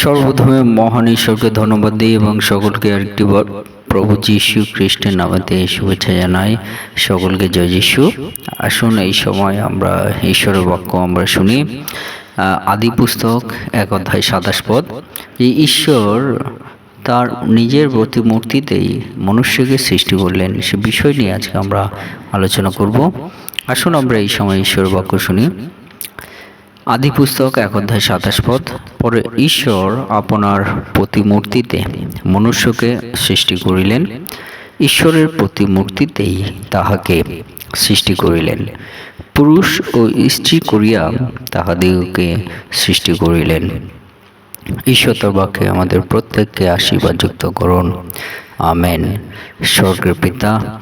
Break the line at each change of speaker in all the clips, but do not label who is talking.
সর্বপ্রথমে মহান ঈশ্বরকে ধন্যবাদ দিই এবং সকলকে আরেকটি বার প্রভু যীশু খ্রিস্টের নামেতে শুভেচ্ছা জানাই। সকলকে জয় যীশু। আসুন এই সময় আমরা ঈশ্বরের বাক্য আমরা শুনি। আদি পুস্তক এক অধ্যায় সাতাশ পদ। এই ঈশ্বর তার নিজের প্রতিমূর্তিতেই মনুষ্যকে সৃষ্টি করলেন, সে বিষয় নিয়ে আজকে আমরা আলোচনা করব। আসুন আমরা এই সময় ঈশ্বরের বাক্য শুনি। আদি পুস্তক, এক অধ্যায় সাতাশ পদ, পরে ঈশ্বর আপনার প্রতিমূর্তিতে মনুষ্যকে সৃষ্টি করিলেন। ঈশ্বরের প্রতিমূর্তিতেই তাহাকে সৃষ্টি করিলেন। পুরুষ ও স্ত্রী করিয়া তাহাদিগকে সৃষ্টি করিলেন। ঈশ্বর বাক্যে আমাদের প্রত্যেককে আশীর্বাদযুক্ত করুন। আমেন। স্বর্গের পিতা,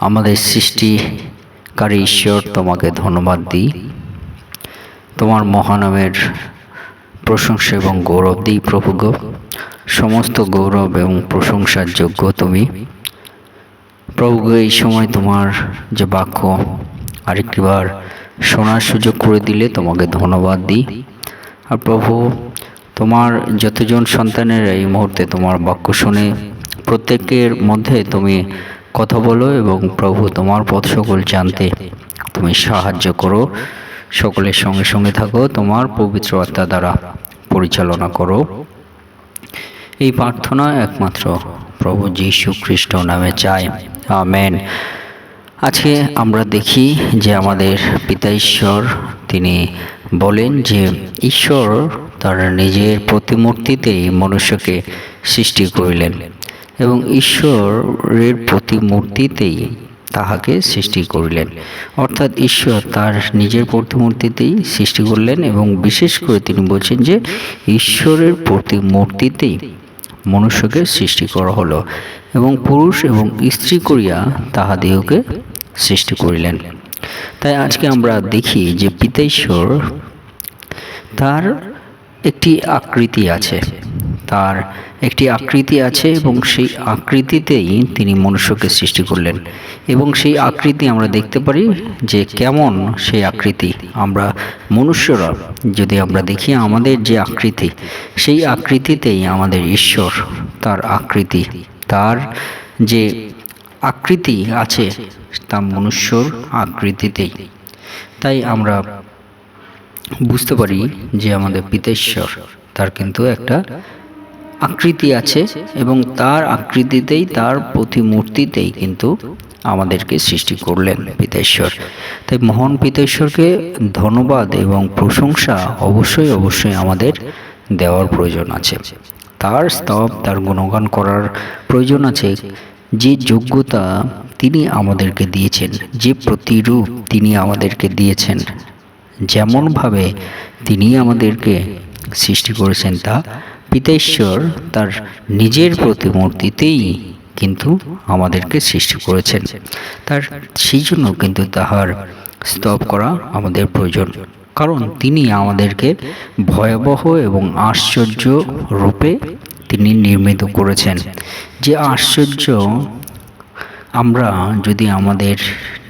আমাদের সৃষ্টিকারী ঈশ্বর তোমাকে ধন্যবাদ দিই। তোমার মহানামের প্রশংসা এবং গৌরব দিই প্রভু গো। সমস্ত গৌরব এবং প্রশংসার যোগ্য তুমি। প্রভু গো, এই সময় তোমার যে বাক্য আরেকটিবার শোনার সুযোগ করে দিলে তোমাকে ধন্যবাদ দিই। আর প্রভু তোমার যতজন সন্তানের এই মুহূর্তে তোমার বাক্য শুনে প্রত্যেকের মধ্যে তুমি কথা বলো এবং প্রভু তোমার পথ সকল জানতে তুমি সাহায্য করো। সকলের সঙ্গে সঙ্গে থাকো, তোমার পবিত্র আত্মা দ্বারা পরিচালনা করো। এই প্রার্থনা একমাত্র প্রভু যীশু খ্রিস্ট নামে চাই। আমেন। আজকে আমরা দেখি যে আমাদের পিতা ঈশ্বর, তিনি বলেন যে ঈশ্বর তার নিজের প্রতিমূর্তিতেই মনুষ্যকে সৃষ্টি করিলেন এবং ঈশ্বরের প্রতিমূর্তিতেই তাহাকে সৃষ্টি করিলেন। অর্থাৎ ঈশ্বর তার নিজের প্রতিমূর্তিতেই সৃষ্টি করলেন এবং বিশেষ করে তিনি বলছেন যে, ঈশ্বরের প্রতিমূর্তিতেই মনুষ্যকে সৃষ্টি করা হলো এবং পুরুষ এবং স্ত্রী করিয়া তাহাদিগকে সৃষ্টি করিলেন। তাই আজকে আমরা দেখি যে পিতেশ্বর তার একটি আকৃতি আছে। তার একটি আকৃতি আছে এবং সেই আকৃতিতেই তিনি মনুষ্যকে সৃষ্টি করলেন। এবং সেই আকৃতি আমরা দেখতে পারি যে কেমন সেই আকৃতি। আমরা মনুষ্যরা যদি আমরা দেখি আমাদের যে আকৃতি, সেই আকৃতিতেই আমাদের ঈশ্বর, তার আকৃতি, তার যে আকৃতি আছে, তা মনুষ্যর আকৃতিতেই। তাই আমরা বুঝতে পারি যে আমাদের পিতেশ্বর, তার কিন্তু একটা আকৃতি আছে এবং তার আকৃতিতেই, তার প্রতিমূর্তিতেই কিন্তু আমাদেরকে সৃষ্টি করলেন পিতেশ্বর। তাই মহান পিতেশ্বরকে ধন্যবাদ এবং প্রশংসা অবশ্যই অবশ্যই আমাদের দেওয়ার প্রয়োজন আছে। তার স্তব, তার গুণগান করার প্রয়োজন আছে। যে যোগ্যতা তিনি আমাদেরকে দিয়েছেন, যে প্রতিরূপ তিনি আমাদেরকে দিয়েছেন, যেমনভাবে তিনি আমাদেরকে সৃষ্টি করেছেন তা পিতেশ্বর তার নিজের প্রতিমূর্তিতেই কিন্তু আমাদেরকে সৃষ্টি করেছেন। তার সেই জন্য কিন্তু তাহার স্তব করা আমাদের প্রয়োজন। কারণ তিনি আমাদেরকে ভয়াবহ এবং আশ্চর্য রূপে তিনি নির্মিত করেছেন। যে আশ্চর্য আমরা যদি আমাদের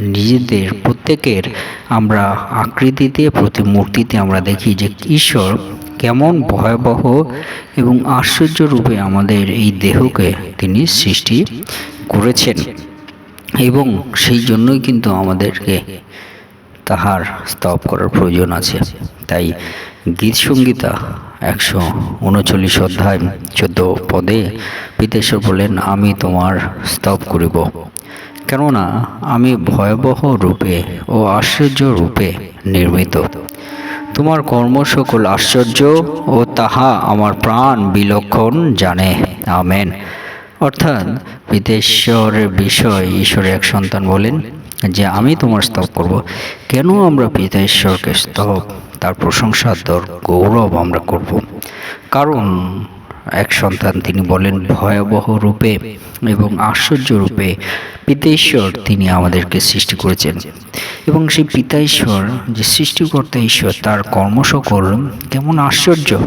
নিজেদের প্রত্যেকের আমরা আকৃতিতে প্রতিমূর্তিতে আমরা দেখি যে ঈশ্বর কেমন ভয়াবহ এবং আশ্চর্য রূপে আমাদের এই দেহকে তিনি সৃষ্টি করেছেন। এবং সেই জন্যই কিন্তু আমাদেরকে তাহার স্তব করার প্রয়োজন আছে। তাই গীত সঙ্গীতা একশো উনচল্লিশ অধ্যায় চোদ্দ পদে পিতেশ্বর বলেন আমি তোমার স্তব করিব। কেননা আমি ভয়াবহ রূপে ও আশ্চর্য রূপে নির্মিত। তোমার কর্ম সকল আশ্চর্য ও তাহা আমার প্রাণ বিলক্ষণ জানে। আমেন। অর্থাৎ পিতেশ্বরের বিষয় ঈশ্বরের এক সন্তান বলেন যে, আমি তোমার স্তব করব। কেন আমরা পিতেশ্বরকে স্তব? তার প্রশংসা দর গৌরব আমরা করব। কারণ এক সন্তান, তিনি বলেন, ভয়াবহ রূপে এবং আশ্চর্য রূপে পিতেশ্বর তিনি আমাদেরকে সৃষ্টি করেছেন। এবং সেই পিতা ঈশ্বর, যে সৃষ্টিকর্তা ঈশ্বর, তার কর্মসকল কেমন আশ্চর্য।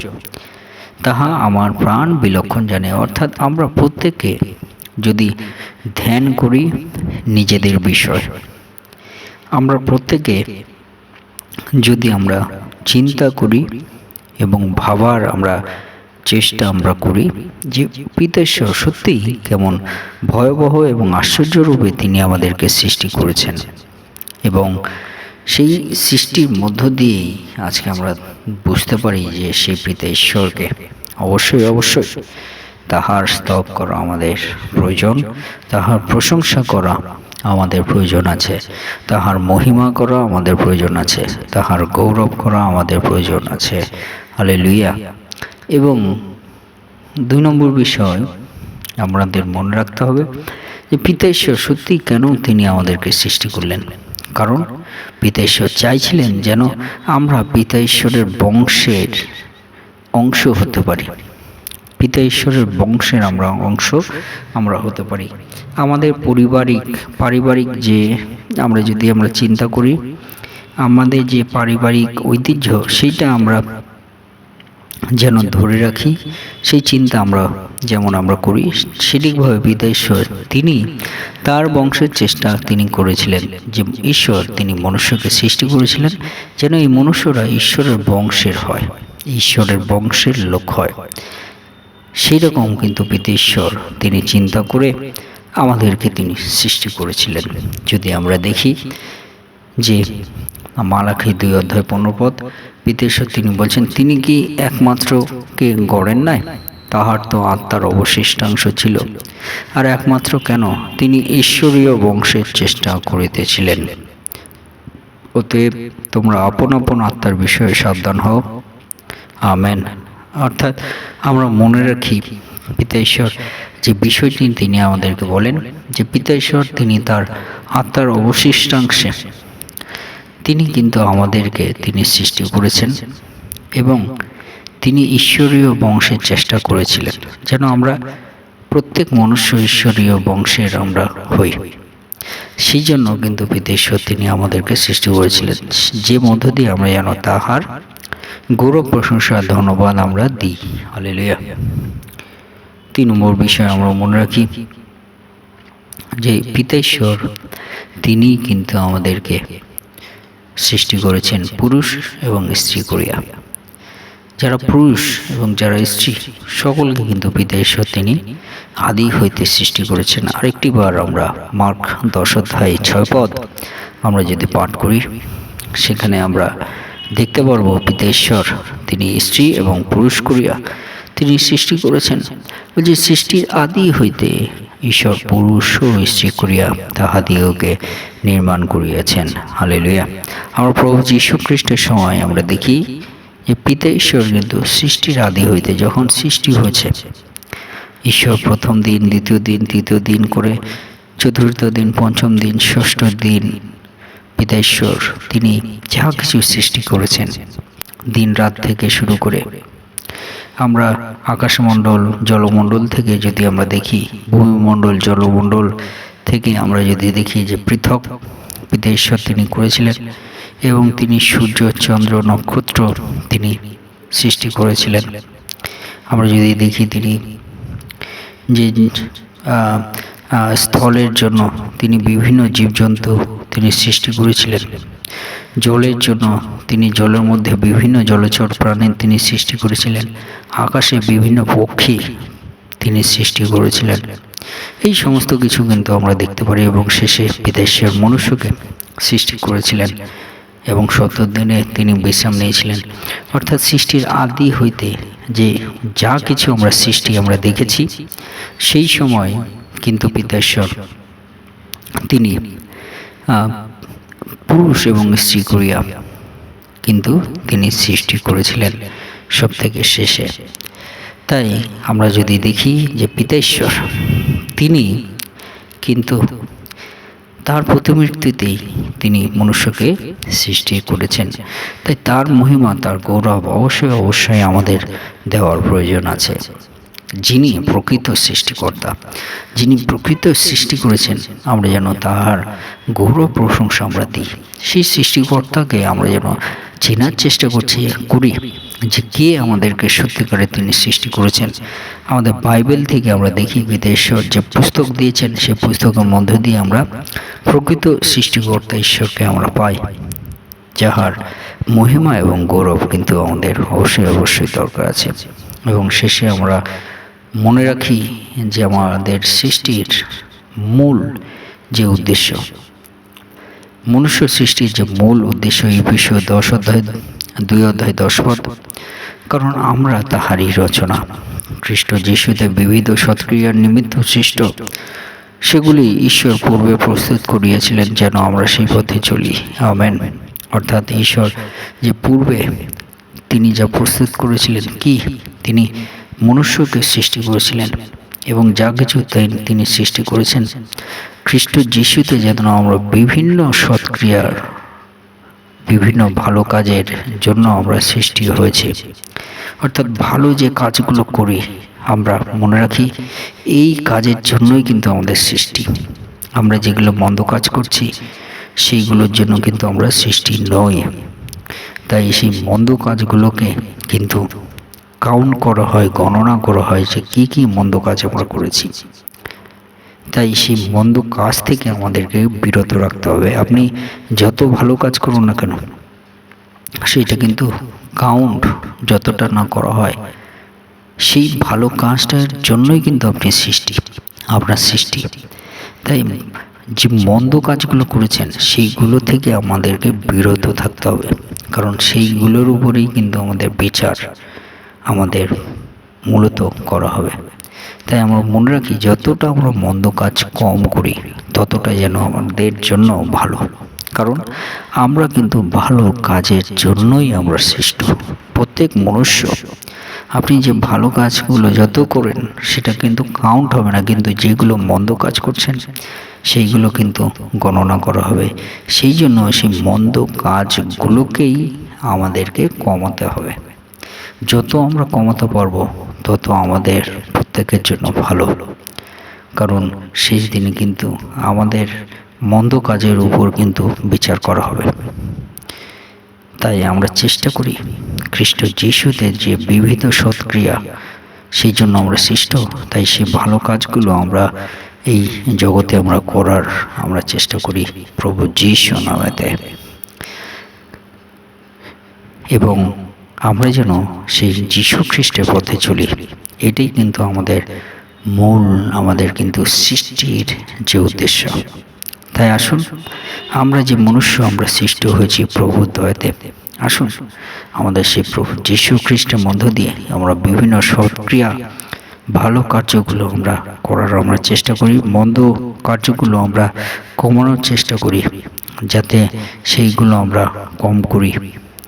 তাহা আমার প্রাণ বিলক্ষণ জানে। অর্থাৎ আমরা প্রত্যেকে যদি ধ্যান করি, নিজেদের বিষয়, আমরা প্রত্যেকে যদি আমরা চিন্তা করি এবং ভাবার আমরা চেষ্টা আমরা করি যে পিতেশ্বর সত্যিই কেমন ভয়াবহ এবং আশ্চর্যরূপে তিনি আমাদেরকে সৃষ্টি করেছেন। এবং সেই সৃষ্টির মধ্য দিয়েই আজকে আমরা বুঝতে পারি যে সেই পিতা ঈশ্বরকে অবশ্যই অবশ্যই তাহার স্তব করা আমাদের প্রয়োজন, তাহার প্রশংসা করা আমাদের প্রয়োজন আছে, তাহার মহিমা করা আমাদের প্রয়োজন আছে, তাহার গৌরব করা আমাদের প্রয়োজন আছে। আলে লুইয়া এবং দুই নম্বর বিষয় আমাদের মনে রাখতে হবে যে পিতা ঈশ্বর সত্যি কেন তিনি আমাদেরকে সৃষ্টি করলেন? কারণ পিতা ঈশ্বর চাইছিলেন যেন আমরা পিতা ঈশ্বরের বংশের অংশ হতে পারি। পিতা ঈশ্বরের বংশের আমরা অংশ আমরা হতে পারি। আমাদের পারিবারিক পারিবারিক যে আমরা যদি আমরা চিন্তা করি, আমাদের যে পারিবারিক ঐতিহ্য, সেইটা আমরা যেন ধরে রাখি, সেই চিন্তা আমরা, যেমন আমরা করি সেটিকভাবে পিতা ঈশ্বর তিনি তার বংশের চেষ্টা তিনি করেছিলেন, যে ঈশ্বর তিনি মনুষ্যকে সৃষ্টি করেছিলেন, যেন এই মনুষ্যরা ঈশ্বরের বংশের হয়, ঈশ্বরের বংশের লোক হয়। সেই রকম কিন্তু পিতেশ্বর তিনি চিন্তা করে আমাদেরকে তিনি সৃষ্টি করেছিলেন। যদি আমরা দেখি যে মালাখি দুই অধ্যায় পনেরোপদ পিতেশ্বর তিনি বলছেন, তিনি কি একমাত্র কে গড়েন নাই? তাহার তো আত্মার অবশিষ্টাংশ ছিল। আর একমাত্র কেন? তিনি ঈশ্বরীয় বংশের চেষ্টা করিতেছিলেন। অতএব তোমরা আপন আপন আত্মার বিষয়ে সাবধান হও। আমেন। অর্থাৎ আমরা মনে রাখি, পিতা ঈশ্বর যে বিষয়টি তিনি আমাদেরকে বলেন, যে পিতাঈশ্বর তিনি তার আত্মার অবশিষ্টাংশে তিনি কিন্তু আমাদেরকে তিনি সৃষ্টি করেছেন এবং তিনি ঈশ্বরীয় বংশের চেষ্টা করেছিলেন, যেন আমরা প্রত্যেক মনুষ্য ঈশ্বরীয় বংশের আমরা হই। সেই জন্য কিন্তু পিতেশ্বর তিনি আমাদেরকে সৃষ্টি করেছিলেন। যে মধ্য দিয়ে আমরা যেন তাহার গৌরব, প্রশংসা, ধন্যবাদ আমরা দিই। হালেলুয়া। তিন নম্বর বিষয় আমরা মনে রাখি যে পিতেশ্বর তিনি কিন্তু আমাদেরকে সৃষ্টি করেছেন পুরুষ এবং স্ত্রী করিয়া। যারা পুরুষ এবং যারা স্ত্রী, সকলকে কিন্তু ঈশ্বর তিনি আদি হইতে সৃষ্টি করেছেন। আরেকটি বার আমরা মার্ক দশ অধ্যায় ছয় পদ আমরা যদি পাঠ করি, সেখানে আমরা দেখতে পারব পিতা ঈশ্বর তিনি স্ত্রী এবং পুরুষ করিয়া তিনি সৃষ্টি করেছেন। যে সৃষ্টির আদি হইতে ঈশ্বর পুরুষ ও স্ত্রী করিয়া তাহাদিওকে নির্মাণ করিয়াছেন। হালেলুয়া। আমার প্রভু যীশু খ্রিস্টের সময় আমরা দেখি যে পিতা ঈশ্বর কিন্তু সৃষ্টির আদি হইতে যখন সৃষ্টি হয়েছে, ঈশ্বর প্রথম দিন, দ্বিতীয় দিন, তৃতীয় দিন করে চতুর্থ দিন, পঞ্চম দিন, ষষ্ঠ দিন পিতা ঈশ্বর তিনি যা কিছু সৃষ্টি করেছেন, দিন রাত থেকে শুরু করে আমরা আকাশমণ্ডল, জলমণ্ডল থেকে যদি আমরা দেখি, ভূমিমণ্ডল, জলমণ্ডল থেকে আমরা যদি দেখি যে পৃথক ঈশ্বর তিনি করেছিলেন এবং তিনি সূর্য, চন্দ্র, নক্ষত্র তিনি সৃষ্টি করেছিলেন। আমরা যদি দেখি তিনি যে স্থলের জন্য তিনি বিভিন্ন জীবজন্তু তিনি সৃষ্টি করেছিলেন। জলের জন্য। তিনি জলের মধ্যে বিভিন্ন জলচর প্রাণী তিনি সৃষ্টি করেছিলেন। আকাশে বিভিন্ন পক্ষী তিনি সৃষ্টি করেছিলেন। এই সমস্ত কিছু কিন্তু আমরা দেখতে পারি এবং শেষে বিদেশের মনুষ্যকে সৃষ্টি করেছিলেন এবং সত্তর দিনে তিনি বিশ্রাম নিয়েছিলেন। অর্থাৎ সৃষ্টির আদি হইতে যে যা কিছু আমরা সৃষ্টি আমরা দেখেছি, সেই সময় কিন্তু পিতাশ্বর তিনি পুরুষ এবং স্ত্রী করিয়া। কিন্তু তিনি সৃষ্টি করেছিলেন সব থেকে শেষে। তাই আমরা যদি দেখি যে পিতেশ্বর, তিনি কিন্তু তার প্রতিমূর্তিতেই তিনি মনুষ্যকে সৃষ্টি করেছেন। তাই তার মহিমা, তার গৌরব অবশ্যই অবশ্যই আমাদের দেওয়ার প্রয়োজন আছে। যিনি প্রকৃত সৃষ্টিকর্তা, যিনি প্রকৃত সৃষ্টি করেছেন, আমরা যেন তাহার গৌরব প্রশংসা আমরা দিই। সেই সৃষ্টিকর্তাকে আমরা যেন চেনার চেষ্টা করছি, করি যে কে আমাদেরকে সত্যিকারে তিনি সৃষ্টি করেছেন। আমাদের বাইবেল থেকে আমরা দেখি বিদেশ্বর যে পুস্তক দিয়েছেন সেই পুস্তকের মধ্য দিয়ে আমরা প্রকৃত সৃষ্টিকর্তা ঈশ্বরকে আমরা পাই, যাহার মহিমা এবং গৌরব কিন্তু আমাদের অবশ্যই অবশ্যই দরকার আছে। এবং শেষে আমরা মনে রাখি যে আমাদের সৃষ্টির মূল যে উদ্দেশ্য। মনুষ্য সৃষ্টির যে মূল উদ্দেশ্য এই বিষয়ে দশ অধ্যায়, দুই অধ্যায়, দশ পদ। কারণ আমরা তাহারই রচনা। খ্রিস্ট যিশুতে বিবিধ সৎক্রিয়ার নিমিত্ত সৃষ্ট। সেগুলি ঈশ্বর পূর্বে প্রস্তুত করিয়াছিলেন যেন আমরা সেই পথে চলি। আমেন। অর্থাৎ ঈশ্বর যে পূর্বে তিনি যা প্রস্তুত করেছিলেন কি? তিনি মনুষ্যকে সৃষ্টি করেছিলেন এবং যা কিছু তিনি সৃষ্টি করেছেন, খ্রিস্ট যিশুতে যেন আমরা বিভিন্ন সৎক্রিয়ার, বিভিন্ন ভালো কাজের জন্য আমরা সৃষ্টি হয়েছে। অর্থাৎ ভালো যে কাজগুলো করি, আমরা মনে রাখি এই কাজের জন্যই কিন্তু আমাদের সৃষ্টি। আমরা যেগুলো মন্দ কাজ করছি, সেইগুলোর জন্য কিন্তু আমরা সৃষ্টি নই। তাই সেই মন্দ কাজগুলোকে কিন্তু কাউন্ট করা হয়, গণনা করা হয় যে কী কী মন্দ কাজ আমরা করেছি। তাই সেই মন্দ কাজ থেকে আমাদেরকে বিরত রাখতে হবে। আপনি যত ভালো কাজ করুন না কেন, সেটা কিন্তু কাউন্ট যতটা না করা হয়, সেই ভালো কাজটার জন্যই কিন্তু আপনি সৃষ্টি, আপনার সৃষ্টি। তাই যে মন্দ কাজগুলো করেছেন, সেইগুলো থেকে আমাদেরকে বিরত থাকতে হবে। কারণ সেইগুলোর উপরেই কিন্তু আমাদের বিচার। আমাদের মূলত করা হবে। তাই আমরা মনে রাখি, যতটা আমরা মন্দ কাজ কম করি ততটা যেন আমাদের জন্য ভালো। কারণ আমরা কিন্তু ভালো কাজের জন্যই আমরা সৃষ্ট। প্রত্যেক মনুষ্য, আপনি যে ভালো কাজগুলো যত করেন, সেটা কিন্তু কাউন্ট হবে না। কিন্তু যেগুলো মন্দ কাজ করছেন, সেইগুলো কিন্তু গণনা করা হবে। সেই জন্য সেই মন্দ কাজগুলোকেই আমাদেরকে কমাতে হবে। যত আমরা কমাতে পারব, তত আমাদের প্রত্যেকের জন্য ভালো। কারণ শেষ দিনে কিন্তু আমাদের মন্দ কাজের উপর কিন্তু বিচার করা হবে। তাই আমরা চেষ্টা করি খ্রিস্ট যিশুদের যে বিবিধ সৎক্রিয়া, সেই জন্য আমরা সৃষ্ট। তাই সেই ভালো কাজগুলো আমরা এই জগতে আমরা করার আমরা চেষ্টা করি প্রভু যিশু নামেতে। এবং আমরা যেন সেই যীশু খ্রিস্টের পথে চলি। এটাই কিন্তু আমাদের মূল, আমাদের কিন্তু সৃষ্টির যে উদ্দেশ্য। তাই আসুন, আমরা যে মনুষ্য আমরা সৃষ্টি হয়েছি প্রভু দয়াতে, আসুন, আমাদের সেই প্রভু যীশু খ্রিস্টের মধ্য দিয়ে আমরা বিভিন্ন সৎক্রিয়া, ভালো কার্যগুলো আমরা করার আমরা চেষ্টা করি, মন্দ কার্যগুলো আমরা কমানোর চেষ্টা করি, যাতে সেইগুলো আমরা কম করি।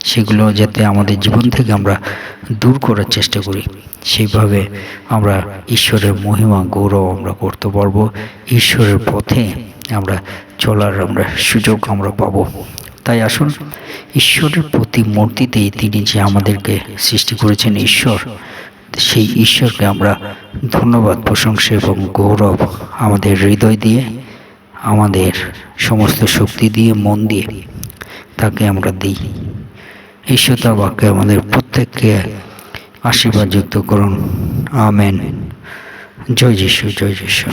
সেগুলো যাতে আমাদের জীবন থেকে আমরা দূর করার চেষ্টা করি। সেইভাবে আমরা ঈশ্বরের মহিমা, গৌরব আমরা করতে পারব। ঈশ্বরের পথে আমরা চলার আমরা সুযোগ আমরা পাবো। তাই আসুন, ঈশ্বরের প্রতি মূর্তিতেই তিনি যে আমাদেরকে সৃষ্টি করেছেন ঈশ্বর, সেই ঈশ্বরকে আমরা ধন্যবাদ, প্রশংসা এবং গৌরব আমাদের হৃদয় দিয়ে, আমাদের সমস্ত শক্তি দিয়ে, মন দিয়ে তাকে আমরা দিই। তার বাক্যে আমাদের প্রত্যেককে আশীর্বাদ যুক্ত করুন। আমেন। জয় যিশু জয় যিশু।